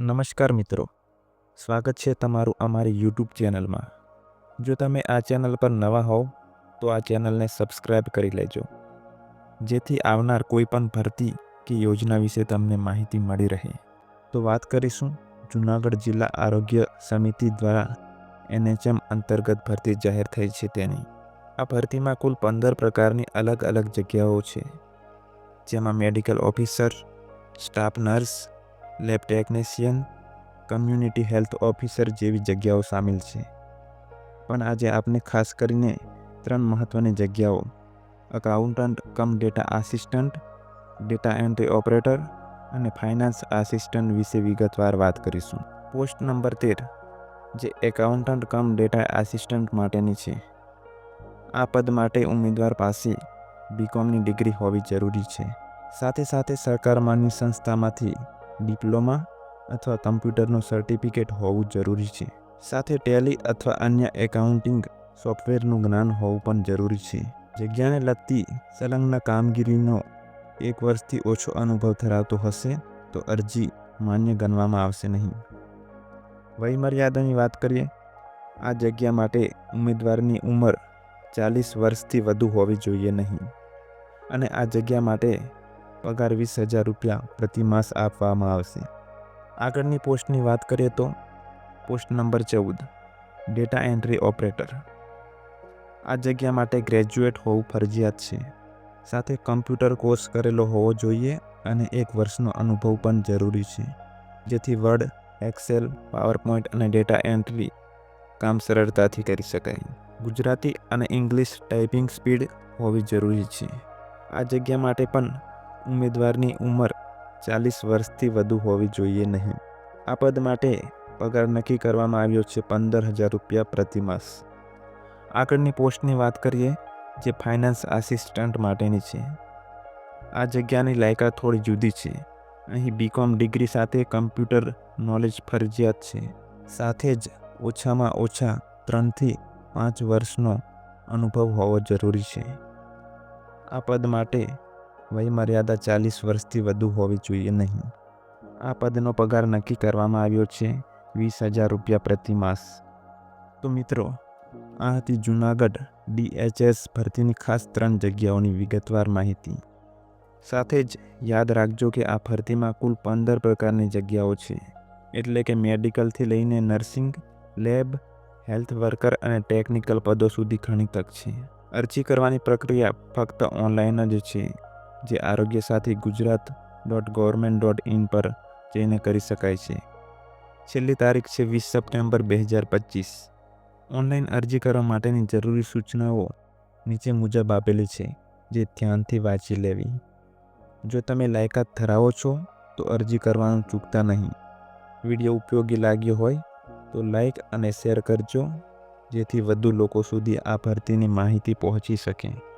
નમસ્કાર મિત્રો. સ્વાગત છે તમારું અમારી યુટ્યુબ ચેનલમાં. જો તમે આ ચેનલ પર નવા હોવ, તો આ ચેનલને સબસ્ક્રાઇબ કરી લેજો. જેથી આવનાર કોઈપણ ભરતી કે યોજના વિશે તમને માહિતી મળી રહે. તો વાત કરીશું જૂનાગઢ જિલ્લા આરોગ્ય સમિતિ દ્વારા એનએચએમ અંતર્ગત ભરતી જાહેર થઈ છે તેની. આ ભરતીમાં કુલ પંદર પ્રકારની અલગ અલગ જગ્યાઓ છે. જેમાં medical officer, staff nurse lab technician, community health officer જેવી જગ્યાઓ સામેલ છે. પણ આજે આપણે ખાસ કરીને ત્રણ મહત્ત્વની જગ્યાઓ. Accountant cum data assistant data entry operator અને ફાઇનાન્સ આસિસ્ટન્ટ વિશે વિગતવાર વાત કરીશું. પોસ્ટ નંબર તેર, જે એકાઉન્ટન્ટ કમ ડેટા આસિસ્ટન્ટ માટેની છે. આ પદ માટે ઉમેદવાર પાસે બીકોમની ડિગ્રી હોવી જરૂરી છે. સાથે સાથે સરકાર માન્ય સંસ્થામાંથી ડિપ્લોમા અથવા કમ્પ્યુટરનું સર્ટિફિકેટ હોવું જરૂરી છે. સાથે ટેલી અથવા અન્ય એકાઉન્ટિંગ સોફ્ટવેરનું જ્ઞાન હોવું પણ જરૂરી છે. જગ્યાને લગતી સંલગ્ન કામગીરીનો એક વર્ષથી ઓછો અનુભવ ધરાવતો હશે તો અરજી માન્ય ગણવામાં આવશે નહીં. વયમર્યાદાની વાત કરીએ, આ જગ્યા માટે ઉમેદવારની ઉંમર ચાલીસ વર્ષથી વધુ હોવી જોઈએ નહીં. અને આ જગ્યા માટે પગાર વીસ હજાર રૂપિયા પ્રતિ માસ આપવામાં આવશે. આગળની પોસ્ટની વાત કરીએ તો, પોસ્ટ નંબર ચૌદ, ડેટા એન્ટ્રી ઓપરેટર. આ જગ્યા માટે ગ્રેજ્યુએટ હોવું ફરજિયાત છે. સાથે કમ્પ્યુટર કોર્સ કરેલો હોવો જોઈએ અને એક વર્ષનો અનુભવ પણ જરૂરી છે. જેથી વર્ડ, એક્સેલ, પાવરપોઈન્ટ અને ડેટા એન્ટ્રી કામ સરળતાથી કરી શકાય. ગુજરાતી અને ઇંગ્લિશ ટાઈપિંગ સ્પીડ હોવી જરૂરી છે. આ જગ્યા માટે પણ ઉમેદવારની ઉંમર ચાલીસ વર્ષથી વધુ હોવી જોઈએ નહીં. આ પદ માટે પગાર નક્કી કરવામાં આવ્યો છે પંદર હજાર રૂપિયા પ્રતિ માસ. આગળની પોસ્ટની વાત કરીએ, જે ફાઇનાન્સ આસિસ્ટન્ટ માટેની છે. આ જગ્યાની લાયકાત થોડી જુદી છે. અહીં બીકોમ ડિગ્રી સાથે કમ્પ્યુટર નોલેજ ફરજિયાત છે. સાથે જ ઓછામાં ઓછા ત્રણથી પાંચ વર્ષનો અનુભવ હોવો જરૂરી છે. આ પદ માટે વયમર્યાદા ચાલીસ વર્ષથી વધુ હોવી જોઈએ નહીં. આ પદનો પગાર નક્કી કરવામાં આવ્યો છે વીસ હજાર રૂપિયા પ્રતિ માસ. તો મિત્રો, આ હતી જૂનાગઢ ડીએચએસ ભરતીની ખાસ ત્રણ જગ્યાઓની વિગતવાર માહિતી. સાથે જ યાદ રાખજો કે આ ભરતીમાં કુલ પંદર પ્રકારની જગ્યાઓ છે. એટલે કે મેડિકલથી લઈને નર્સિંગ, લેબ, હેલ્થ વર્કર અને ટેકનિકલ પદો સુધી ઘણી તક છે. અરજી કરવાની પ્રક્રિયા ફક્ત ઓનલાઈન જ છે. જે Arogya Sathi Gujarat dot government dot in પર જઈને કરી શકાય છે. છેલ્લી તારીખ છે વીસ સપ્ટેમ્બર બે હજાર પચીસ. ઓનલાઈન અરજી કરવા માટેની જરૂરી સૂચનાઓ નીચે મુજબ આપેલી છે, જે ધ્યાનથી વાંચી લેવી. જો તમે લાયકાત ધરાવો છો, તો અરજી કરવાનું ચૂકતા નહીં. વીડિયો ઉપયોગી લાગ્યો હોય, તો લાઈક અને શેર કરજો, જેથી વધુ લોકો સુધી આ ભરતીની માહિતી પહોંચી શકે.